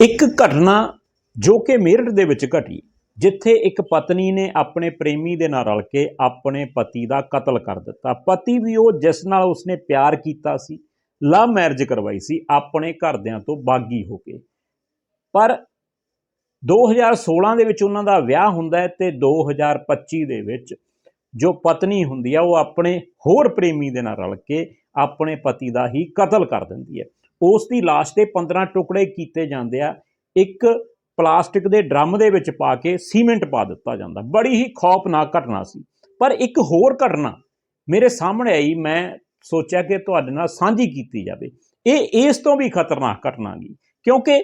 ਇੱਕ ਘਟਨਾ ਜੋ ਕਿ ਮੇਰਠ ਦੇ ਵਿੱਚ ਘਟੀ, ਜਿੱਥੇ ਇੱਕ ਪਤਨੀ ਨੇ ਆਪਣੇ ਪ੍ਰੇਮੀ ਦੇ ਨਾਲ ਰਲ ਕੇ ਆਪਣੇ ਪਤੀ ਦਾ ਕਤਲ ਕਰ ਦਿੱਤਾ। ਪਤੀ ਵੀ ਉਹ ਜਿਸ ਨਾਲ ਉਸਨੇ ਪਿਆਰ ਕੀਤਾ ਸੀ, ਲਵ ਮੈਰਿਜ ਕਰਵਾਈ ਸੀ, ਆਪਣੇ ਘਰਦਿਆਂ ਤੋਂ ਬਾਗੀ ਹੋ ਕੇ। ਪਰ 2016 ਦੇ ਵਿੱਚ ਉਹਨਾਂ ਦਾ ਵਿਆਹ ਹੁੰਦਾ ਹੈ ਤੇ 2025 ਦੇ ਵਿੱਚ ਜੋ ਪਤਨੀ ਹੁੰਦੀ ਆ, ਉਹ ਆਪਣੇ ਹੋਰ ਪ੍ਰੇਮੀ ਦੇ ਨਾਲ ਰਲ ਕੇ ਆਪਣੇ ਪਤੀ ਦਾ ਹੀ ਕਤਲ ਕਰ ਦਿੰਦੀ ਹੈ। ਉਸ ਦੀ ਲਾਸ਼ ਦੇ 15 ਟੁਕੜੇ ਕੀਤੇ ਜਾਂਦੇ ਆ। ਇੱਕ ਪਲਾਸਟਿਕ ਦੇ ਡਰਮ ਦੇ ਵਿੱਚ ਪਾ ਕੇ ਸੀਮੈਂਟ ਪਾ ਦਿੱਤਾ ਜਾਂਦਾ। ਬੜੀ ਹੀ ਖੌਫਨਾਕ ਘਟਨਾ ਸੀ। ਪਰ ਇੱਕ ਹੋਰ ਘਟਨਾ ਮੇਰੇ ਸਾਹਮਣੇ ਆਈ। ਮੈਂ ਸੋਚਿਆ ਕਿ ਤੁਹਾਡੇ ਨਾਲ ਸਾਂਝੀ ਕੀਤੀ ਜਾਵੇ। ਇਹ ਇਸ ਤੋਂ ਵੀ ਖਤਰਨਾਕ ਘਟਨਾ ਗਈ ਕਿਉਂਕਿ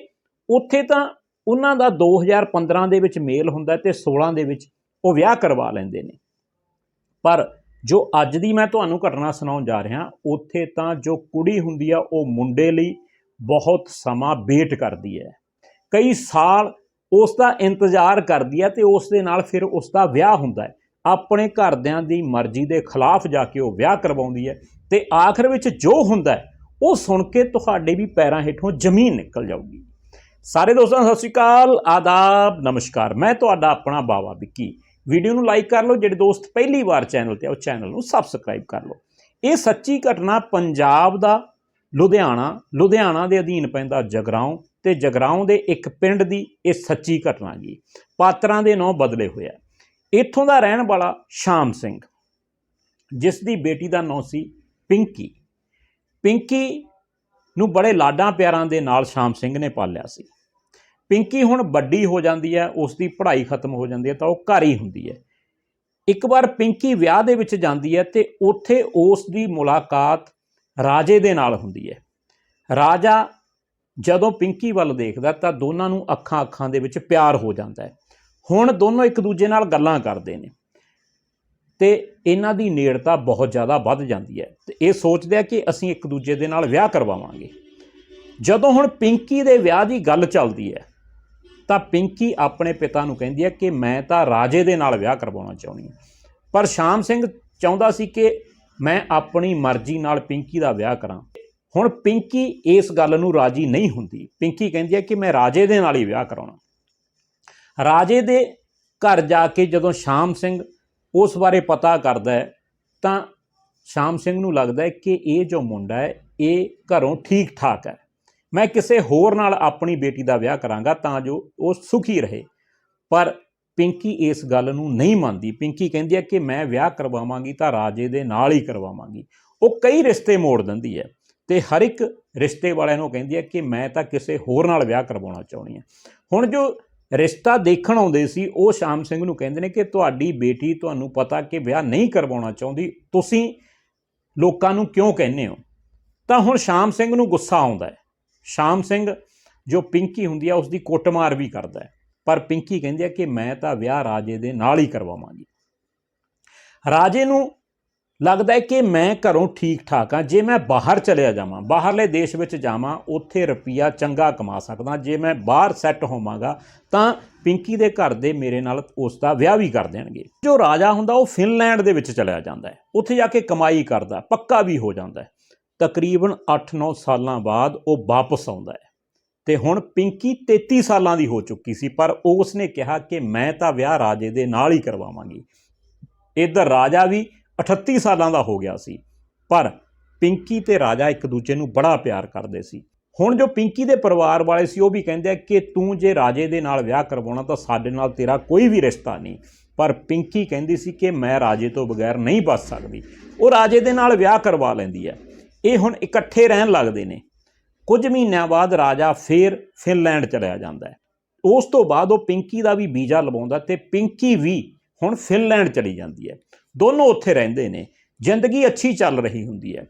ਉੱਥੇ ਤਾਂ ਉਹਨਾਂ ਦਾ 2015 ਦੇ ਵਿੱਚ ਮੇਲ ਹੁੰਦਾ ਤੇ 16 ਦੇ ਵਿੱਚ ਉਹ ਵਿਆਹ ਕਰਵਾ ਲੈਂਦੇ ਨੇ। ਪਰ ਜੋ ਅੱਜ ਦੀ ਮੈਂ ਤੁਹਾਨੂੰ ਘਟਨਾ ਸੁਣਾਉਣ ਜਾ ਰਿਹਾ, ਉੱਥੇ ਤਾਂ ਜੋ ਕੁੜੀ ਹੁੰਦੀ ਆ, ਉਹ ਮੁੰਡੇ ਲਈ ਬਹੁਤ ਸਮਾਂ ਵੇਟ ਕਰਦੀ ਹੈ। ਕਈ ਸਾਲ ਉਸ ਦਾ ਇੰਤਜ਼ਾਰ ਕਰਦੀ ਹੈ ਤੇ ਉਸ ਦੇ ਨਾਲ ਫਿਰ ਉਸ ਦਾ ਵਿਆਹ ਹੁੰਦਾ ਹੈ। ਆਪਣੇ ਘਰਦਿਆਂ ਦੀ ਮਰਜ਼ੀ ਦੇ ਖਿਲਾਫ ਜਾ ਕੇ ਉਹ ਵਿਆਹ ਕਰਵਾਉਂਦੀ ਹੈ ਤੇ ਆਖਰ ਵਿੱਚ ਜੋ ਹੁੰਦਾ ਉਹ ਸੁਣ ਕੇ ਤੁਹਾਡੇ ਵੀ ਪੈਰਾਂ ਹੇਠੋਂ ਜ਼ਮੀਨ ਨਿਕਲ ਜਾਊਗੀ। ਸਾਰੇ ਦੋਸਤਾਂ, ਸਤਿ ਸ਼੍ਰੀ ਅਕਾਲ, ਆਦਾਬ, ਨਮਸਕਾਰ। ਮੈਂ ਤੁਹਾਡਾ ਆਪਣਾ ਬਾਵਾ ਵਿੱਕੀ। ਵੀਡੀਓ ਨੂੰ ਲਾਈਕ ਕਰ ਲਓ, ਜਿਹੜੇ ਦੋਸਤ ਪਹਿਲੀ ਵਾਰ ਚੈਨਲ ਤੇ ਆ, ਉਹ ਚੈਨਲ ਨੂੰ ਸਬਸਕ੍ਰਾਈਬ ਕਰ ਲਓ। ਇਹ ਸੱਚੀ ਘਟਨਾ ਪੰਜਾਬ ਦਾ, ਲੁਧਿਆਣਾ ਲੁਧਿਆਣਾ ਦੇ ਅਧੀਨ ਪੈਂਦਾ ਜਗਰਾਉਂ ਤੇ ਜਗਰਾਉਂ ਦੇ ਇੱਕ ਪਿੰਡ ਦੀ ਇਹ ਸੱਚੀ ਘਟਨਾ ਗੀ ਪਾਤਰਾਂ ਦੇ ਨਾਂ ਬਦਲੇ ਹੋਇਆ ਇੱਥੋਂ ਦਾ ਰਹਿਣ ਵਾਲਾ ਸ਼ਾਮ ਸਿੰਘ, ਜਿਸ ਦੀ ਬੇਟੀ ਦਾ ਨਾਂ ਸੀ ਪਿੰਕੀ। ਪਿੰਕੀ ਨੂੰ ਬੜੇ ਲਾਡਾਂ ਪਿਆਰਾਂ ਦੇ ਨਾਲ ਸ਼ਾਮ ਸਿੰਘ ਨੇ ਪਾਲਿਆ ਸੀ। ਪਿੰਕੀ ਹੁਣ ਵੱਡੀ ਹੋ ਜਾਂਦੀ ਹੈ ਉਸ ਦੀ ਪੜ੍ਹਾਈ ਖਤਮ ਹੋ ਜਾਂਦੀ ਹੈ ਤਾਂ ਉਹ ਘਰ ਹੀ ਹੁੰਦੀ ਹੈ। ਇੱਕ ਵਾਰ ਪਿੰਕੀ ਵਿਆਹ ਦੇ ਵਿੱਚ ਜਾਂਦੀ ਹੈ ਤੇ ਉੱਥੇ ਉਸ ਦੀ ਮੁਲਾਕਾਤ ਰਾਜੇ ਦੇ ਨਾਲ ਹੁੰਦੀ ਹੈ। ਰਾਜਾ ਜਦੋਂ ਪਿੰਕੀ ਵੱਲ ਦੇਖਦਾ ਤਾਂ ਦੋਨਾਂ ਨੂੰ ਅੱਖਾਂ ਅੱਖਾਂ ਦੇ ਵਿੱਚ ਪਿਆਰ ਹੋ ਜਾਂਦਾ ਹੈ। ਹੁਣ ਦੋਨੋਂ ਇੱਕ ਦੂਜੇ ਨਾਲ ਗੱਲਾਂ ਕਰਦੇ ਨੇ ਤੇ ਇਹਨਾਂ ਦੀ ਨੇੜਤਾ ਬਹੁਤ ਜ਼ਿਆਦਾ ਵੱਧ ਜਾਂਦੀ ਹੈ ਤੇ ਇਹ ਸੋਚਦੇ ਆ ਕਿ ਅਸੀਂ ਇੱਕ ਦੂਜੇ ਦੇ ਨਾਲ ਵਿਆਹ ਕਰਵਾਵਾਂਗੇ। ਜਦੋਂ ਹੁਣ ਪਿੰਕੀ ਦੇ ਵਿਆਹ ਦੀ ਗੱਲ ਚੱਲਦੀ ਹੈ ਤਾਂ ਪਿੰਕੀ ਆਪਣੇ ਪਿਤਾ ਨੂੰ ਕਹਿੰਦੀ ਹੈ ਕਿ ਮੈਂ ਤਾਂ ਰਾਜੇ ਦੇ ਨਾਲ ਵਿਆਹ ਕਰਵਾਉਣਾ ਚਾਹੁੰਦੀ ਹਾਂ। ਪਰ ਸ਼ਾਮ ਸਿੰਘ ਚਾਹੁੰਦਾ ਸੀ ਕਿ ਮੈਂ ਆਪਣੀ ਮਰਜ਼ੀ ਨਾਲ ਪਿੰਕੀ ਦਾ ਵਿਆਹ ਕਰਾਂ। ਹੁਣ ਪਿੰਕੀ ਇਸ ਗੱਲ ਨੂੰ ਰਾਜੀ ਨਹੀਂ ਹੁੰਦੀ। ਪਿੰਕੀ ਕਹਿੰਦੀ ਹੈ ਕਿ ਮੈਂ ਰਾਜੇ ਦੇ ਨਾਲ ਹੀ ਵਿਆਹ ਕਰਾਉਣਾ। ਰਾਜੇ ਦੇ ਘਰ ਜਾ ਕੇ ਜਦੋਂ ਸ਼ਾਮ ਸਿੰਘ ਉਸ ਬਾਰੇ ਪਤਾ ਕਰਦਾ ਹੈ, ਤਾਂ ਸ਼ਾਮ ਸਿੰਘ ਨੂੰ ਲੱਗਦਾ ਹੈ ਕਿ ਇਹ ਜੋ ਮੁੰਡਾ ਹੈ, ਇਹ ਘਰੋਂ ਠੀਕ ਠਾਕ ਹੈ। ਮੈਂ ਕਿਸੇ ਹੋਰ ਨਾਲ ਆਪਣੀ ਬੇਟੀ ਦਾ ਵਿਆਹ ਕਰਾਂਗਾ ਤਾਂ ਜੋ ਉਹ ਸੁਖੀ ਰਹੇ। ਪਰ ਪਿੰਕੀ ਇਸ ਗੱਲ ਨੂੰ ਨਹੀਂ ਮੰਨਦੀ। ਪਿੰਕੀ ਕਹਿੰਦੀ ਹੈ ਕਿ ਮੈਂ ਵਿਆਹ ਕਰਵਾਵਾਂਗੀ ਤਾਂ ਰਾਜੇ ਦੇ ਨਾਲ ਹੀ ਕਰਵਾਵਾਂਗੀ। ਉਹ ਕਈ ਰਿਸ਼ਤੇ ਮੋੜ ਦਿੰਦੀ ਹੈ ਤੇ ਹਰ ਇੱਕ ਰਿਸ਼ਤੇ ਵਾਲਿਆਂ ਨੂੰ ਕਹਿੰਦੀ ਹੈ ਕਿ ਮੈਂ ਤਾਂ ਕਿਸੇ ਹੋਰ ਨਾਲ ਵਿਆਹ ਕਰਵਾਉਣਾ ਚਾਹੁੰਦੀ ਹਾਂ। ਹੁਣ ਜੋ ਰਿਸ਼ਤਾ ਦੇਖਣ ਆਉਂਦੇ ਸੀ, ਉਹ ਸ਼ਾਮ ਸਿੰਘ ਨੂੰ ਕਹਿੰਦੇ ਨੇ ਕਿ ਤੁਹਾਡੀ ਬੇਟੀ ਤੁਹਾਨੂੰ ਪਤਾ ਕਿ ਵਿਆਹ ਨਹੀਂ ਕਰਵਾਉਣਾ ਚਾਹੁੰਦੀ। ਤੁਸੀਂ ਲੋਕਾਂ ਨੂੰ ਕਿਉਂ ਕਹਿੰਦੇ ਹੋ? ਤਾਂ ਹੁਣ ਸ਼ਾਮ ਸਿੰਘ ਨੂੰ ਗੁੱਸਾ ਆਉਂਦਾ ਹੈ। ਸ਼ਾਮ ਸਿੰਘ, ਜੋ ਪਿੰਕੀ ਹੁੰਦੀ ਆ ਉਸ ਦੀ ਕੁੱਟਮਾਰ ਵੀ ਕਰਦਾ ਹੈ। ਪਰ ਪਿੰਕੀ ਕਹਿੰਦੀ ਹੈ ਕਿ ਮੈਂ ਤਾਂ ਵਿਆਹ ਰਾਜੇ ਦੇ ਨਾਲ ਹੀ ਕਰਵਾਵਾਂਗੀ। ਰਾਜੇ ਨੂੰ ਲੱਗਦਾ ਹੈ ਕਿ ਮੈਂ ਘਰੋਂ ਠੀਕ ਠਾਕ ਹਾਂ ਜੇ ਮੈਂ ਬਾਹਰ ਚਲਿਆ ਜਾਵਾਂ, ਬਾਹਰਲੇ ਦੇਸ਼ ਵਿੱਚ ਜਾਵਾਂ, ਉੱਥੇ ਰੁਪਈਆ ਚੰਗਾ ਕਮਾ ਸਕਦਾ। ਜੇ ਮੈਂ ਬਾਹਰ ਸੈੱਟ ਹੋਵਾਂਗਾ, ਤਾਂ ਪਿੰਕੀ ਦੇ ਘਰ ਦੇ ਮੇਰੇ ਨਾਲ ਉਸ ਦਾ ਵਿਆਹ ਵੀ ਕਰ ਦੇਣਗੇ। ਜੋ ਰਾਜਾ ਹੁੰਦਾ, ਉਹ ਫਿਨਲੈਂਡ ਦੇ ਵਿੱਚ ਚਲਿਆ ਜਾਂਦਾ ਹੈ। ਉੱਥੇ ਜਾ ਕੇ ਕਮਾਈ ਕਰਦਾ, ਪੱਕਾ ਵੀ ਹੋ ਜਾਂਦਾ ਹੈ। ਤਕਰੀਬਨ 8-9 ਸਾਲਾਂ ਬਾਅਦ ਉਹ ਵਾਪਸ ਆਉਂਦਾ ਹੈ। ਤੇ ਹੁਣ ਪਿੰਕੀ 33 ਸਾਲਾਂ ਦੀ ਹੋ ਚੁੱਕੀ ਸੀ, ਪਰ ਉਸ ਨੇ ਕਿਹਾ ਕਿ ਮੈਂ ਤਾਂ ਵਿਆਹ ਰਾਜੇ ਦੇ ਨਾਲ ਹੀ ਕਰਵਾਵਾਂਗੀ। ਇੱਧਰ ਰਾਜਾ ਵੀ 38 ਸਾਲਾਂ ਦਾ ਹੋ ਗਿਆ ਸੀ, ਪਰ ਪਿੰਕੀ ਤੇ ਰਾਜਾ ਇੱਕ ਦੂਜੇ ਨੂੰ ਬੜਾ ਪਿਆਰ ਕਰਦੇ ਸੀ। ਹੁਣ ਜੋ ਪਿੰਕੀ ਦੇ ਪਰਿਵਾਰ ਵਾਲੇ ਸੀ, ਉਹ ਵੀ ਕਹਿੰਦੇ ਆ ਕਿ ਤੂੰ ਜੇ ਰਾਜੇ ਦੇ ਨਾਲ ਵਿਆਹ ਕਰਵਾਉਣਾ ਤਾਂ ਸਾਡੇ ਨਾਲ ਤੇਰਾ ਕੋਈ ਵੀ ਰਿਸ਼ਤਾ ਨਹੀਂ। ਪਰ ਪਿੰਕੀ ਕਹਿੰਦੀ ਸੀ ਕਿ ਮੈਂ ਰਾਜੇ ਤੋਂ ਬਗੈਰ ਨਹੀਂ ਬਚ ਸਕਦੀ। ਉਹ ਰਾਜੇ ਦੇ ਨਾਲ ਵਿਆਹ ਕਰਵਾ ਲੈਂਦੀ ਹੈ। ਇਹ ਹੁਣ ਇਕੱਠੇ ਰਹਿਣ ਲੱਗਦੇ ਨੇ। ਕੁਝ ਮਹੀਨਿਆਂ ਬਾਅਦ ਰਾਜਾ ਫੇਰ ਫਿਨਲੈਂਡ ਚਲਿਆ ਜਾਂਦਾ ਹੈ। ਉਸ ਤੋਂ ਬਾਅਦ ਉਹ ਪਿੰਕੀ ਦਾ ਵੀ ਵੀਜ਼ਾ ਲਵਾਉਂਦਾ ਤੇ ਪਿੰਕੀ ਵੀ ਹੁਣ ਫਿਨਲੈਂਡ ਚਲੀ ਜਾਂਦੀ ਹੈ। ਦੋਨੋਂ ਉੱਥੇ ਰਹਿੰਦੇ ਨੇ। ਜ਼ਿੰਦਗੀ ਅੱਛੀ ਚੱਲ ਰਹੀ ਹੁੰਦੀ ਹੈ।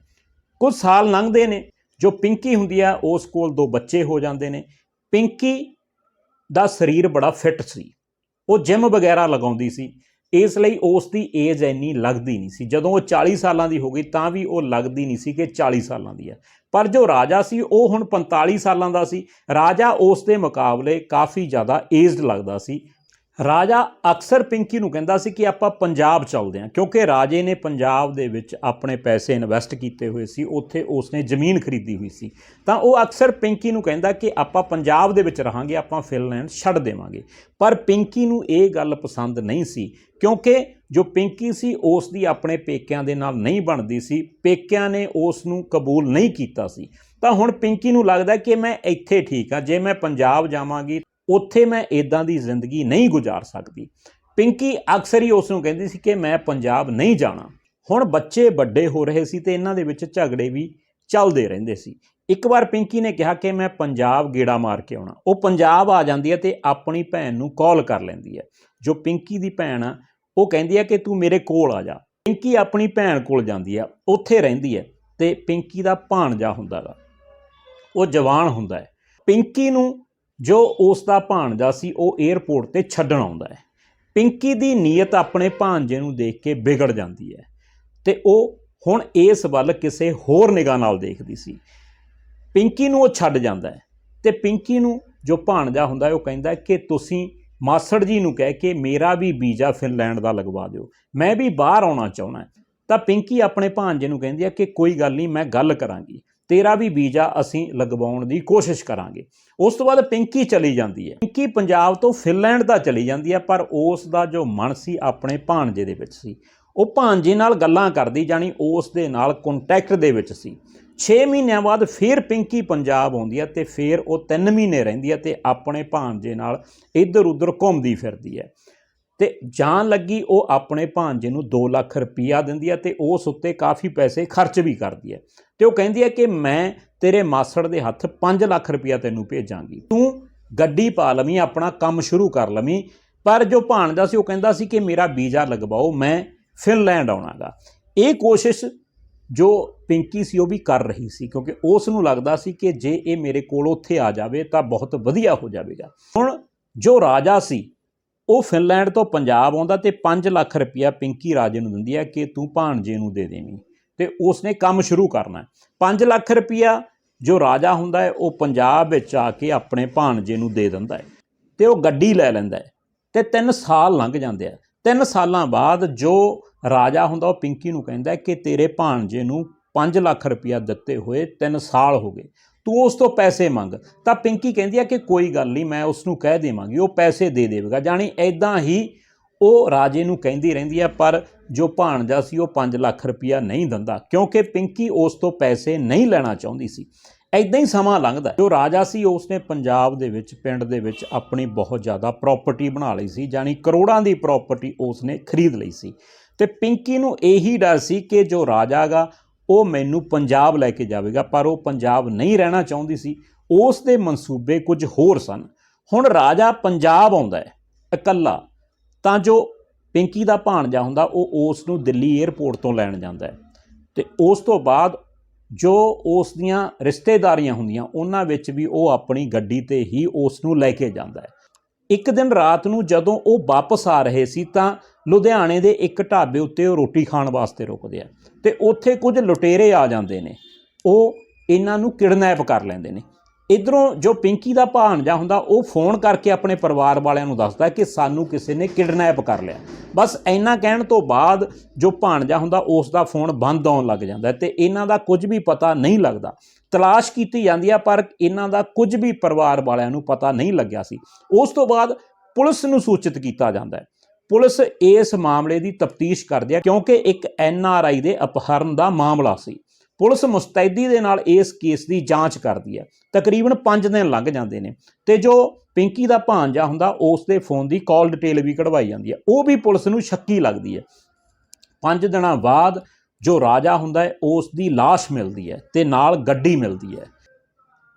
ਕੁਝ ਸਾਲ ਲੰਘਦੇ ਨੇ। ਜੋ ਪਿੰਕੀ ਹੁੰਦੀ ਆ ਉਸ ਕੋਲ ਦੋ ਬੱਚੇ ਹੋ ਜਾਂਦੇ ਨੇ। ਪਿੰਕੀ ਦਾ ਸਰੀਰ ਬੜਾ ਫਿੱਟ ਸੀ। ਉਹ ਜਿਮ ਵਗੈਰਾ ਲਗਾਉਂਦੀ ਸੀ। ਇਸ ਲਈ ਉਸ ਦੀ ਏਜ ਇੰਨੀ ਲੱਗਦੀ ਨਹੀਂ ਸੀ। ਜਦੋਂ ਉਹ 40 ਸਾਲਾਂ ਦੀ ਹੋ ਗਈ ਤਾਂ ਵੀ ਉਹ ਲੱਗਦੀ ਨਹੀਂ ਸੀ ਕਿ 40 ਸਾਲਾਂ ਦੀ ਹੈ। ਪਰ ਜੋ ਰਾਜਾ ਸੀ, ਉਹ ਹੁਣ 45 ਸਾਲਾਂ ਦਾ ਸੀ। ਰਾਜਾ ਉਸ ਦੇ ਮੁਕਾਬਲੇ ਕਾਫੀ ਜ਼ਿਆਦਾ ਏਜਡ ਲੱਗਦਾ ਸੀ। ਰਾਜਾ ਅਕਸਰ ਪਿੰਕੀ ਨੂੰ ਕਹਿੰਦਾ ਸੀ ਕਿ ਆਪਾਂ ਪੰਜਾਬ ਚੱਲਦੇ ਹਾਂ, ਕਿਉਂਕਿ ਰਾਜੇ ਨੇ ਪੰਜਾਬ ਦੇ ਵਿੱਚ ਆਪਣੇ ਪੈਸੇ ਇਨਵੈਸਟ ਕੀਤੇ ਹੋਏ ਸੀ, ਉੱਥੇ ਉਸਨੇ ਜ਼ਮੀਨ ਖਰੀਦੀ ਹੋਈ ਸੀ। ਤਾਂ ਉਹ ਅਕਸਰ ਪਿੰਕੀ ਨੂੰ ਕਹਿੰਦਾ ਕਿ ਆਪਾਂ ਪੰਜਾਬ ਦੇ ਵਿੱਚ ਰਹਾਂਗੇ, ਆਪਾਂ ਫਿਨਲੈਂਡ ਛੱਡ ਦੇਵਾਂਗੇ। ਪਰ ਪਿੰਕੀ ਨੂੰ ਇਹ ਗੱਲ ਪਸੰਦ ਨਹੀਂ ਸੀ, ਕਿਉਂਕਿ ਜੋ ਪਿੰਕੀ ਸੀ ਉਸ ਦੀ ਆਪਣੇ ਪੇਕਿਆਂ ਦੇ ਨਾਲ ਨਹੀਂ ਬਣਦੀ ਸੀ, ਪੇਕਿਆਂ ਨੇ ਉਸ ਨੂੰ ਕਬੂਲ ਨਹੀਂ ਕੀਤਾ ਸੀ। ਤਾਂ ਹੁਣ ਪਿੰਕੀ ਨੂੰ ਲੱਗਦਾ ਕਿ ਮੈਂ ਇੱਥੇ ਠੀਕ ਹਾਂ, ਜੇ ਮੈਂ ਪੰਜਾਬ ਜਾਵਾਂਗੀ ਉੱਥੇ ਮੈਂ ਇਦਾਂ ਦੀ ਜ਼ਿੰਦਗੀ ਨਹੀਂ ਗੁਜ਼ਾਰ ਸਕਦੀ। ਪਿੰਕੀ ਅਕਸਰ ਹੀ ਉਸ ਨੂੰ ਕਹਿੰਦੀ ਸੀ ਕਿ ਮੈਂ ਪੰਜਾਬ ਨਹੀਂ ਜਾਣਾ। ਹੁਣ ਬੱਚੇ ਵੱਡੇ ਹੋ ਰਹੇ ਸੀ ਤੇ ਇਹਨਾਂ ਦੇ ਵਿੱਚ ਝਗੜੇ ਵੀ ਚੱਲਦੇ ਰਹਿੰਦੇ ਸੀ। ਇੱਕ ਵਾਰ ਪਿੰਕੀ ਨੇ ਕਿਹਾ ਕਿ ਮੈਂ ਪੰਜਾਬ ਗੇੜਾ ਮਾਰ ਕੇ ਆਉਣਾ। ਉਹ ਪੰਜਾਬ ਆ ਜਾਂਦੀ ਹੈ ਤੇ ਆਪਣੀ ਭੈਣ ਨੂੰ ਕਾਲ ਕਰ ਲੈਂਦੀ ਹੈ। ਜੋ ਪਿੰਕੀ ਦੀ ਭੈਣ ਆ, ਉਹ ਕਹਿੰਦੀ ਹੈ ਕਿ ਤੂੰ ਮੇਰੇ ਕੋਲ ਆ ਜਾ। ਪਿੰਕੀ ਆਪਣੀ ਭੈਣ ਕੋਲ ਜਾਂਦੀ ਹੈ, ਉੱਥੇ ਰਹਿੰਦੀ ਹੈ ਤੇ ਪਿੰਕੀ ਦਾ ਭਾਣਜਾ ਹੁੰਦਾ ਗਾ। ਉਹ ਜਵਾਨ ਹੁੰਦਾ ਹੈ। ਪਿੰਕੀ ਨੂੰ ਜੋ ਉਸ ਦਾ ਭਾਣਜਾ ਸੀ, ਉਹ 에ਅਰਪੋਰਟ ਤੇ ਛੱਡਣ ਆਉਂਦਾ ਹੈ। ਪਿੰਕੀ ਦੀ ਨੀਅਤ ਆਪਣੇ ਭਾਣਜੇ ਨੂੰ ਦੇਖ ਕੇ ਵਿਗੜ ਜਾਂਦੀ ਹੈ ਤੇ ਉਹ ਹੁਣ ਇਸ ਵੱਲ ਕਿਸੇ ਹੋਰ ਨਿਗਾਹ ਨਾਲ ਦੇਖਦੀ ਸੀ। ਪਿੰਕੀ ਨੂੰ ਉਹ ਛੱਡ ਜਾਂਦਾ ਹੈ ਤੇ ਪਿੰਕੀ ਨੂੰ ਜੋ ਭਾਣਜਾ ਹੁੰਦਾ ਉਹ ਕਹਿੰਦਾ ਕਿ ਤੁਸੀਂ ਮਾਸੜ ਜੀ ਨੂੰ ਕਹਿ ਕੇ ਮੇਰਾ ਵੀ ਵੀਜ਼ਾ ਫਿਨਲੈਂਡ ਦਾ ਲਗਵਾ ਦਿਓ। ਮੈਂ ਵੀ ਬਾਹਰ ਆਉਣਾ ਚਾਹੁੰਦਾ ਤਾਂ ਪਿੰਕੀ ਆਪਣੇ ਭਾਣਜੇ ਨੂੰ ਕਹਿੰਦੀ ਹੈ ਕਿ ਕੋਈ ਗੱਲ ਨਹੀਂ, ਮੈਂ ਗੱਲ ਕਰਾਂਗੀ। ਤੇਰਾ ਵੀ ਵੀਜ਼ਾ ਅਸੀਂ ਲਗਵਾਉਣ ਦੀ ਕੋਸ਼ਿਸ਼ ਕਰਾਂਗੇ। ਉਸ ਤੋਂ ਬਾਅਦ ਪਿੰਕੀ ਚਲੀ ਜਾਂਦੀ ਹੈ। ਪਿੰਕੀ ਪੰਜਾਬ ਤੋਂ ਫਿਨਲੈਂਡ ਦਾ ਚਲੀ ਜਾਂਦੀ ਹੈ, ਪਰ ਉਸ ਦਾ ਜੋ ਮਨ ਸੀ ਆਪਣੇ ਭਾਣਜੇ ਦੇ ਵਿੱਚ ਸੀ, ਉਹ ਭਾਂਜੇ ਨਾਲ ਗੱਲਾਂ ਕਰਦੀ ਜਾਣੀ ਉਸ ਦੇ ਨਾਲ ਕੰਟੈਕਟ ਦੇ ਵਿੱਚ ਸੀ। 6 ਮਹੀਨਿਆਂ ਬਾਅਦ ਫਿਰ ਪਿੰਕੀ ਪੰਜਾਬ ਆਉਂਦੀ ਹੈ ਤੇ ਫਿਰ ਉਹ 3 ਮਹੀਨੇ ਰਹਿੰਦੀ ਹੈ ਤੇ ਆਪਣੇ ਭਾਂਜੇ ਨਾਲ ਇੱਧਰ ਉੱਧਰ ਘੁੰਮਦੀ ਫਿਰਦੀ ਹੈ। ਤੇ ਜਾਣ ਲੱਗੀ ਉਹ ਆਪਣੇ ਭਾਣਜੇ ਨੂੰ 2 ਲੱਖ ਰੁਪਈਆ ਦਿੰਦੀ ਹੈ ਤੇ ਉਸ ਉੱਤੇ ਕਾਫੀ ਪੈਸੇ ਖਰਚ ਵੀ ਕਰਦੀ ਹੈ। ਤੇ ਉਹ ਕਹਿੰਦੀ ਹੈ ਕਿ ਮੈਂ ਤੇਰੇ ਮਾਸੜ ਦੇ ਹੱਥ 5 ਲੱਖ ਰੁਪਈਆ ਤੈਨੂੰ ਭੇਜਾਂਗੀ। ਤੂੰ ਗੱਡੀ ਪਾ ਲਵੀਂ, ਆਪਣਾ ਕੰਮ ਸ਼ੁਰੂ ਕਰ ਲਵੀਂ। ਪਰ ਜੋ ਭਾਣਜਾ ਸੀ, ਉਹ ਕਹਿੰਦਾ ਸੀ ਕਿ ਮੇਰਾ ਵੀਜ਼ਾ ਲਗਵਾਓ, ਮੈਂ ਫਿਨਲੈਂਡ ਆਉਣਾਗਾ। ਇਹ ਕੋਸ਼ਿਸ਼ ਜੋ ਪਿੰਕੀ ਸੀ, ਉਹ ਵੀ ਕਰ ਰਹੀ ਸੀ, ਕਿਉਂਕਿ ਉਸ ਨੂੰ ਲੱਗਦਾ ਸੀ ਕਿ ਜੇ ਇਹ ਮੇਰੇ ਕੋਲ ਉੱਥੇ ਆ ਜਾਵੇ, ਤਾਂ ਬਹੁਤ ਵਧੀਆ ਹੋ ਜਾਵੇਗਾ। ਹੁਣ ਜੋ ਰਾਜਾ ਸੀ ਉਹ ਫਿਨਲੈਂਡ ਤੋਂ ਪੰਜਾਬ ਆਉਂਦਾ ਤੇ 5 ਲੱਖ ਰੁਪਇਆ ਪਿੰਕੀ ਰਾਜੇ ਨੂੰ ਦਿੰਦੀ ਹੈ ਕਿ ਤੂੰ ਭਾਣਜੇ ਨੂੰ ਦੇ ਦੇਵੀਂ। ਤੇ ਉਸਨੇ ਕੰਮ ਸ਼ੁਰੂ ਕਰਨਾ ਹੈ। 5 ਲੱਖ ਰੁਪਇਆ ਜੋ ਰਾਜਾ ਹੁੰਦਾ ਹੈ, ਉਹ ਪੰਜਾਬ ਵਿੱਚ ਆ ਕੇ ਆਪਣੇ ਭਾਣਜੇ ਨੂੰ ਦੇ ਦਿੰਦਾ ਹੈ ਤੇ ਉਹ ਗੱਡੀ ਲੈ ਲੈਂਦਾ ਹੈ। ਤੇ 3 ਸਾਲ ਲੰਘ ਜਾਂਦੇ ਆ। 3 ਸਾਲਾਂ ਬਾਅਦ ਜੋ ਰਾਜਾ ਹੁੰਦਾ, ਉਹ ਪਿੰਕੀ ਨੂੰ ਕਹਿੰਦਾ ਕਿ ਤੇਰੇ ਭਾਣਜੇ ਨੂੰ 5 ਲੱਖ ਰੁਪਇਆ ਦਿੱਤੇ ਹੋਏ 3 ਸਾਲ ਹੋ ਗਏ। ਤੂੰ ਉਸ ਤੋਂ ਪੈਸੇ ਮੰਗ। ਤਾਂ ਪਿੰਕੀ ਕਹਿੰਦੀ ਹੈ ਕਿ ਕੋਈ ਗੱਲ ਨਹੀਂ, ਮੈਂ ਉਸ ਨੂੰ ਕਹਿ ਦੇਵਾਂਗੀ, ਉਹ ਪੈਸੇ ਦੇ ਦੇਵੇਗਾ। ਜਾਣੀ ਐਦਾਂ ਹੀ ਉਹ ਰਾਜੇ ਨੂੰ ਕਹਿੰਦੀ ਰਹਿੰਦੀ ਹੈ ਪਰ ਜੋ ਭਾਣਜਾ ਸੀ ਉਹ 5 ਲੱਖ ਰੁਪਇਆ ਨਹੀਂ ਦਿੰਦਾ, ਕਿਉਂਕਿ ਪਿੰਕੀ ਉਸ ਤੋਂ ਪੈਸੇ ਨਹੀਂ ਲੈਣਾ ਚਾਹੁੰਦੀ ਸੀ। ਐਦਾਂ ਹੀ ਸਮਾਂ ਲੰਘਦਾ। ਜੋ ਰਾਜਾ ਸੀ ਉਸਨੇ ਪੰਜਾਬ ਦੇ ਵਿੱਚ, ਪਿੰਡ ਦੇ ਵਿੱਚ ਆਪਣੀ ਬਹੁਤ ਜ਼ਿਆਦਾ ਪ੍ਰਾਪਰਟੀ ਬਣਾ ਲਈ ਸੀ ਜਾਨੀ ਕਰੋੜਾਂ ਦੀ ਪ੍ਰਾਪਰਟੀ ਉਸਨੇ ਖਰੀਦ ਲਈ ਸੀ। ਤੇ ਪਿੰਕੀ ਨੂੰ ਇਹੀ ਡਰ ਸੀ ਕਿ ਜੋ ਰਾਜਾ ਗਾ ਉਹ ਮੈਨੂੰ ਪੰਜਾਬ ਲੈ ਕੇ ਜਾਵੇਗਾ, ਪਰ ਉਹ ਪੰਜਾਬ ਨਹੀਂ ਰਹਿਣਾ ਚਾਹੁੰਦੀ ਸੀ। ਉਸ ਦੇ ਮਨਸੂਬੇ ਕੁਝ ਹੋਰ ਸਨ। ਹੁਣ ਰਾਜਾ ਪੰਜਾਬ ਆਉਂਦਾ ਹੈ, ਇਕੱਲਾ, ਤਾਂ ਜੋ ਪਿੰਕੀ ਦਾ ਭਾਣਜਾ ਹੁੰਦਾ, ਉਹ ਉਸ ਨੂੰ ਦਿੱਲੀ 에ਅਰਪੋਰਟ ਤੋਂ ਲੈਣ ਜਾਂਦਾ ਹੈ। ਤੇ ਉਸ ਤੋਂ ਬਾਅਦ ਜੋ ਉਸ ਦੀਆਂ ਰਿਸ਼ਤੇਦਾਰੀਆਂ ਹੁੰਦੀਆਂ, ਉਹਨਾਂ ਵਿੱਚ ਵੀ ਉਹ ਆਪਣੀ ਗੱਡੀ ਤੇ ਹੀ ਉਸ ਨੂੰ ਲੈ ਕੇ ਜਾਂਦਾ ਹੈ। ਇੱਕ ਦਿਨ ਰਾਤ ਨੂੰ ਜਦੋਂ ਉਹ ਵਾਪਸ ਆ ਰਹੇ ਸੀ, ਤਾਂ ਲੁਧਿਆਣੇ ਦੇ ਇੱਕ ਢਾਬੇ ਉੱਤੇ ਉਹ ਰੋਟੀ ਖਾਣ ਵਾਸਤੇ ਰੁਕਦੇ ਆ। ਤੇ ਉੱਥੇ ਕੁਝ ਲੁਟੇਰੇ ਆ ਜਾਂਦੇ ਨੇ। ਉਹ ਇਹਨਾਂ ਨੂੰ ਕਿਡਨੈਪ ਕਰ ਲੈਂਦੇ ਨੇ। ਇਧਰੋਂ ਜੋ ਪਿੰਕੀ ਦਾ ਭਾਣਜਾ ਹੁੰਦਾ, ਉਹ ਫੋਨ ਕਰਕੇ ਆਪਣੇ ਪਰਿਵਾਰ ਵਾਲਿਆਂ ਨੂੰ ਦੱਸਦਾ ਕਿ ਸਾਨੂੰ ਕਿਸੇ ਨੇ ਕਿਡਨੈਪ ਕਰ ਲਿਆ। ਬਸ ਇੰਨਾ ਕਹਿਣ ਤੋਂ ਬਾਅਦ ਜੋ ਭਾਣਜਾ ਹੁੰਦਾ, ਉਸ ਦਾ ਫੋਨ ਬੰਦ ਆਉਣ ਲੱਗ ਜਾਂਦਾ ਤੇ ਇਹਨਾਂ ਦਾ ਕੁਝ ਵੀ ਪਤਾ ਨਹੀਂ ਲੱਗਦਾ। ਤਲਾਸ਼ ਕੀਤੀ ਜਾਂਦੀ ਆ, ਪਰ ਇਹਨਾਂ ਦਾ ਕੁਝ ਵੀ ਪਰਿਵਾਰ ਵਾਲਿਆਂ ਨੂੰ ਪਤਾ ਨਹੀਂ ਲੱਗਿਆ ਸੀ। ਉਸ ਤੋਂ ਬਾਅਦ ਪੁਲਿਸ ਨੂੰ ਸੂਚਿਤ ਕੀਤਾ ਜਾਂਦਾ ਹੈ ਪੁਲਿਸ ਇਸ ਮਾਮਲੇ ਦੀ ਤਫਤੀਸ਼ ਕਰਦੀ ਹੈ ਕਿਉਂਕਿ ਇੱਕ ਐਨ ਆਰ ਆਈ ਦੇ ਅਪਹਰਨ ਦਾ ਮਾਮਲਾ ਸੀ। ਪੁਲਿਸ ਮੁਸਤੈਦੀ ਦੇ ਨਾਲ ਇਸ ਕੇਸ ਦੀ ਜਾਂਚ ਕਰਦੀ ਹੈ। ਤਕਰੀਬਨ 5 ਦਿਨ ਲੰਘ ਜਾਂਦੇ ਨੇ ਤੇ ਜੋ ਪਿੰਕੀ ਦਾ ਭਾਂਜਾ ਹੁੰਦਾ, ਉਸ ਦੇ ਫੋਨ ਦੀ ਕਾਲ ਡਿਟੇਲ ਵੀ ਕਢਵਾਈ ਜਾਂਦੀ ਹੈ। ਉਹ ਵੀ ਪੁਲਿਸ ਨੂੰ ਸ਼ੱਕੀ ਲੱਗਦੀ ਹੈ। 5 ਦਿਨਾਂ ਬਾਅਦ ਜੋ ਰਾਜਾ ਹੁੰਦਾ ਹੈ, ਉਸ ਦੀ লাশ ਮਿਲਦੀ ਹੈ ਤੇ ਨਾਲ ਗੱਡੀ ਮਿਲਦੀ ਹੈ।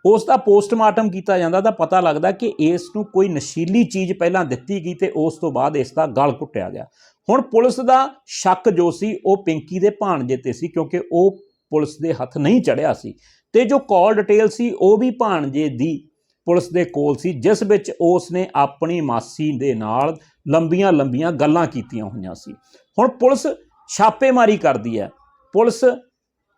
ਉਸ ਦਾ ਪੋਸਟਮਾਰਟਮ ਕੀਤਾ ਜਾਂਦਾ ਤਾਂ ਪਤਾ ਲੱਗਦਾ ਕਿ ਇਸ ਨੂੰ ਕੋਈ ਨਸ਼ੀਲੀ ਚੀਜ਼ ਪਹਿਲਾਂ ਦਿੱਤੀ ਗਈ ਤੇ ਉਸ ਤੋਂ ਬਾਅਦ ਇਸ ਦਾ ਗਲ ਘੁੱਟਿਆ ਗਿਆ। ਹੁਣ ਪੁਲਿਸ ਦਾ ਸ਼ੱਕ ਜੋ ਸੀ, ਉਹ ਪਿੰਕੀ ਦੇ ਭਾਣਜੇ ਤੇ ਸੀ ਕਿਉਂਕਿ ਉਹ ਪੁਲਿਸ ਦੇ ਹੱਥ ਨਹੀਂ ਚੜਿਆ ਸੀ। ਤੇ ਜੋ ਕਾਲ ਡਿਟੇਲ ਸੀ, ਉਹ ਵੀ ਭਾਣਜੇ ਦੀ ਪੁਲਿਸ ਦੇ ਕੋਲ ਸੀ, ਜਿਸ ਵਿੱਚ ਉਸ ਨੇ ਆਪਣੀ ਮਾਸੀ ਦੇ ਨਾਲ ਲੰਬੀਆਂ ਲੰਬੀਆਂ ਗੱਲਾਂ ਕੀਤੀਆਂ ਹੋਈਆਂ ਸੀ। ਹੁਣ ਪੁਲਿਸ ਛਾਪੇਮਾਰੀ ਕਰਦੀ ਹੈ। ਪੁਲਿਸ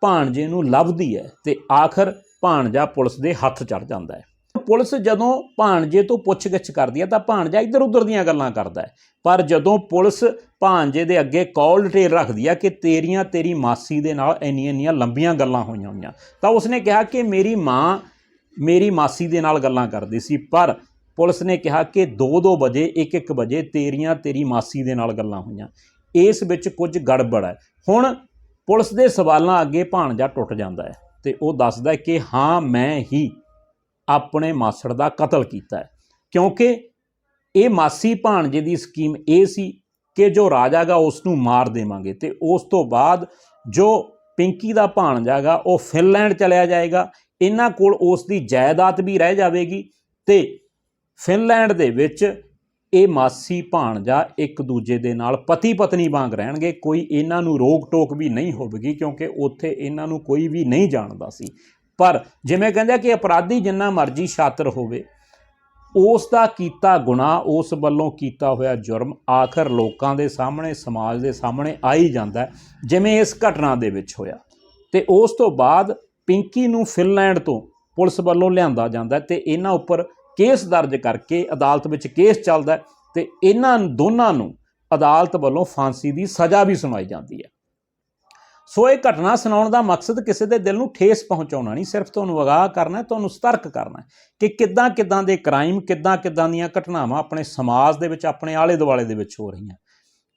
ਭਾਣਜੇ ਨੂੰ ਲੱਭਦੀ ਹੈ ਤੇ ਆਖਰ ਭਾਣਜਾ ਪੁਲਿਸ ਦੇ ਹੱਥ ਚੜ ਜਾਂਦਾ ਹੈ। ਪੁਲਿਸ ਜਦੋਂ ਭਾਣਜੇ ਤੋਂ ਪੁੱਛਗਿੱਛ ਕਰਦੀ ਹੈ ਤਾਂ ਭਾਣਜਾ ਇੱਧਰ ਉੱਧਰ ਦੀਆਂ ਗੱਲਾਂ ਕਰਦਾ ਹੈ। ਪਰ ਜਦੋਂ ਪੁਲਿਸ ਭਾਣਜੇ ਦੇ ਅੱਗੇ ਕਾਲ ਡਿਟੇਲ ਰੱਖਦੀ ਹੈ ਕਿ ਤੇਰੀਆਂ ਤੇਰੀ ਮਾਸੀ ਦੇ ਨਾਲ ਇੰਨੀਆਂ ਇੰਨੀਆਂ ਲੰਬੀਆਂ ਗੱਲਾਂ ਹੋਈਆਂ ਹੋਈਆਂ, ਤਾਂ ਉਸਨੇ ਕਿਹਾ ਕਿ ਮੇਰੀ ਮਾਂ ਮੇਰੀ ਮਾਸੀ ਦੇ ਨਾਲ ਗੱਲਾਂ ਕਰਦੀ ਸੀ, ਪਰ ਪੁਲਿਸ ਨੇ ਕਿਹਾ ਕਿ 2-2 ਵਜੇ 1-1 ਵਜੇ ਤੇਰੀਆਂ ਤੇਰੀ ਮਾਸੀ ਦੇ ਨਾਲ ਗੱਲਾਂ ਹੋਈਆਂ। ਇਸ ਵਿੱਚ ਕੁਝ ਗੜਬੜ ਹੈ। ਹੁਣ ਪੁਲਿਸ ਦੇ ਸਵਾਲਾਂ ਅੱਗੇ ਭਾਣਜਾ ਟੁੱਟ ਜਾਂਦਾ ਹੈ। ਤੇ ਉਹ ਦੱਸਦਾ ਕਿ ਹਾਂ, ਮੈਂ ਹੀ ਆਪਣੇ ਮਾਸੜ ਦਾ ਕਤਲ ਕੀਤਾ ਹੈ। ਕਿਉਂਕਿ ਇਹ ਮਾਸੀ ਭਾਣਜੇ ਦੀ ਸਕੀਮ ਇਹ ਸੀ ਕਿ ਜੋ ਰਾਜਾ ਗਾ ਉਸ ਨੂੰ ਮਾਰ ਦੇਵਾਂਗੇ ਤੇ ਉਸ ਤੋਂ ਬਾਅਦ ਜੋ ਪਿੰਕੀ ਦਾ ਭਾਣਜਾ ਗਾ ਉਹ ਫਿਨਲੈਂਡ ਚਲਿਆ ਜਾਏਗਾ। ਇਹਨਾਂ ਕੋਲ ਉਸ ਦੀ ਜਾਇਦਾਦ ਵੀ ਰਹਿ ਜਾਵੇਗੀ ਤੇ ਫਿਨਲੈਂਡ ਦੇ ਵਿੱਚ ਇਹ ਮਾਸੀ ਭਾਣਜਾ ਇੱਕ ਦੂਜੇ ਦੇ ਨਾਲ ਪਤੀ ਪਤਨੀ ਵਾਂਗ ਰਹਿਣਗੇ। ਕੋਈ ਇਹਨਾਂ ਨੂੰ ਰੋਕ ਟੋਕ ਵੀ ਨਹੀਂ ਹੋਵੇਗੀ ਕਿਉਂਕਿ ਉੱਥੇ ਇਹਨਾਂ ਨੂੰ ਕੋਈ ਵੀ ਨਹੀਂ ਜਾਣਦਾ ਸੀ। ਪਰ ਜਿਵੇਂ ਕਹਿੰਦੇ ਕਿ ਅਪਰਾਧੀ ਜਿੰਨਾ ਮਰਜ਼ੀ ਸ਼ਾਤਰ ਹੋਵੇ, ਉਸ ਦਾ ਕੀਤਾ ਗੁਨਾਹ, ਉਸ ਵੱਲੋਂ ਕੀਤਾ ਹੋਇਆ ਜੁਰਮ ਆਖਰ ਲੋਕਾਂ ਦੇ ਸਾਹਮਣੇ, ਸਮਾਜ ਦੇ ਸਾਹਮਣੇ ਆ ਹੀ ਜਾਂਦਾ ਜਿਵੇਂ ਇਸ ਘਟਨਾ ਦੇ ਵਿੱਚ ਹੋਇਆ। ਤੇ ਉਸ ਤੋਂ ਬਾਅਦ ਪਿੰਕੀ ਨੂੰ ਫਿਨਲੈਂਡ ਤੋਂ ਪੁਲਿਸ ਵੱਲੋਂ ਲਿਆਂਦਾ ਜਾਂਦਾ ਹੈ ਤੇ ਇਹਨਾਂ ਉੱਪਰ ਕੇਸ ਦਰਜ ਕਰਕੇ ਅਦਾਲਤ ਵਿੱਚ ਕੇਸ ਚੱਲਦਾ ਤੇ ਇਹਨਾਂ ਦੋਨਾਂ ਨੂੰ ਅਦਾਲਤ ਵੱਲੋਂ ਫਾਂਸੀ ਦੀ ਸਜ਼ਾ ਵੀ ਸੁਣਾਈ ਜਾਂਦੀ ਹੈ। ਸੋ ਇਹ ਘਟਨਾ ਸੁਣਾਉਣ ਦਾ ਮਕਸਦ ਕਿਸੇ ਦੇ ਦਿਲ ਨੂੰ ਠੇਸ ਪਹੁੰਚਾਉਣਾ ਨਹੀਂ, ਸਿਰਫ ਤੁਹਾਨੂੰ ਅਗਾਹ ਕਰਨਾ ਤੁਹਾਨੂੰ ਸਤਰਕ ਕਰਨਾ ਕਿ ਕਿੱਦਾਂ ਕਿੱਦਾਂ ਦੇ ਕ੍ਰਾਈਮ, ਕਿੱਦਾਂ ਕਿੱਦਾਂ ਦੀਆਂ ਘਟਨਾਵਾਂ ਆਪਣੇ ਸਮਾਜ ਦੇ ਵਿੱਚ, ਆਪਣੇ ਆਲੇ ਦੁਆਲੇ ਦੇ ਵਿੱਚ ਹੋ ਰਹੀਆਂ।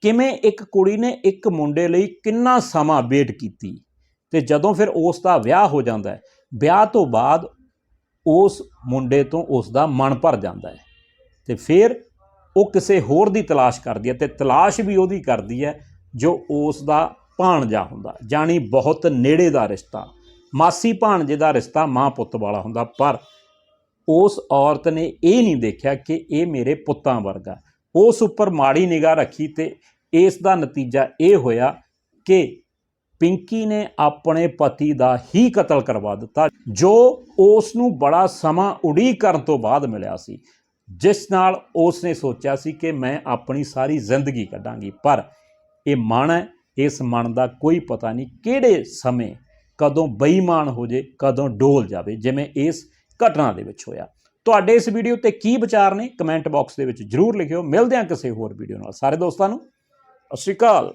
ਕਿਵੇਂ ਇੱਕ ਕੁੜੀ ਨੇ ਇੱਕ ਮੁੰਡੇ ਲਈ ਕਿੰਨਾ ਸਮਾਂ ਵੇਟ ਕੀਤੀ ਤੇ ਜਦੋਂ ਫਿਰ ਉਸ ਦਾ ਵਿਆਹ ਹੋ ਜਾਂਦਾ ਹੈ, ਵਿਆਹ ਤੋਂ ਬਾਅਦ ਉਸ ਮੁੰਡੇ ਤੋਂ ਉਸ ਦਾ ਮਨ ਭਰ ਜਾਂਦਾ ਹੈ। ਤੇ ਫਿਰ ਉਹ ਕਿਸੇ ਹੋਰ ਦੀ ਤਲਾਸ਼ ਕਰਦੀ ਹੈ ਤੇ ਤਲਾਸ਼ ਵੀ ਉਹਦੀ ਕਰਦੀ ਹੈ ਜੋ ਉਸ ਦਾ ਭਾਣਜਾ ਹੁੰਦਾ, ਜਾਣੀ ਬਹੁਤ ਨੇੜੇ ਦਾ ਰਿਸ਼ਤਾ। ਮਾਸੀ ਭਾਣਜੇ ਦਾ ਰਿਸ਼ਤਾ ਮਾਂ ਪੁੱਤ ਵਾਲਾ ਹੁੰਦਾ, ਪਰ ਉਸ ਔਰਤ ਨੇ ਇਹ ਨਹੀਂ ਦੇਖਿਆ ਕਿ ਇਹ ਮੇਰੇ ਪੁੱਤਾਂ ਵਰਗਾ ਉਸ ਉੱਪਰ ਮਾੜੀ ਨਿਗਾਹ ਰੱਖੀ ਤੇ ਇਸ ਦਾ ਨਤੀਜਾ ਇਹ ਹੋਇਆ ਕਿ ਪਿੰਕੀ ਨੇ ਆਪਣੇ ਪਤੀ ਦਾ ਹੀ ਕਤਲ ਕਰਵਾ ਦਿੱਤਾ, ਜੋ ਉਸ ਨੂੰ ਬੜਾ ਸਮਾਂ ਉਡੀਕ ਕਰਨ ਤੋਂ ਬਾਅਦ ਮਿਲਿਆ ਸੀ। ਜਿਸ ਨਾਲ ਉਸ ਨੇ ਸੋਚਿਆ ਸੀ ਕਿ ਮੈਂ ਆਪਣੀ ਸਾਰੀ ਜ਼ਿੰਦਗੀ ਕੱਢਾਂਗੀ, ਪਰ ਇਹ ਮਨ ਹੈ, ਇਸ ਮਨ ਦਾ ਕੋਈ ਪਤਾ ਨਹੀਂ ਕਿਹੜੇ ਸਮੇਂ ਕਦੋਂ ਬੇਈਮਾਨ ਹੋ ਜੇ, ਕਦੋਂ ਡੋਲ ਜਾਵੇ, ਜਿਵੇਂ ਇਸ ਘਟਨਾ ਦੇ ਵਿੱਚ ਹੋਇਆ। ਤੁਹਾਡੇ ਇਸ ਵੀਡੀਓ ਤੇ ਕੀ ਵਿਚਾਰ ਨੇ? ਕਮੈਂਟ ਬਾਕਸ ਦੇ ਵਿੱਚ ਜਰੂਰ ਲਿਖਿਓ। ਮਿਲਦੇ ਹਾਂ ਕਿਸੇ ਹੋਰ ਵੀਡੀਓ ਨਾਲ। ਸਾਰੇ ਦੋਸਤਾਂ ਨੂੰ, ਸਤਿ ਸ਼੍ਰੀ ਅਕਾਲ।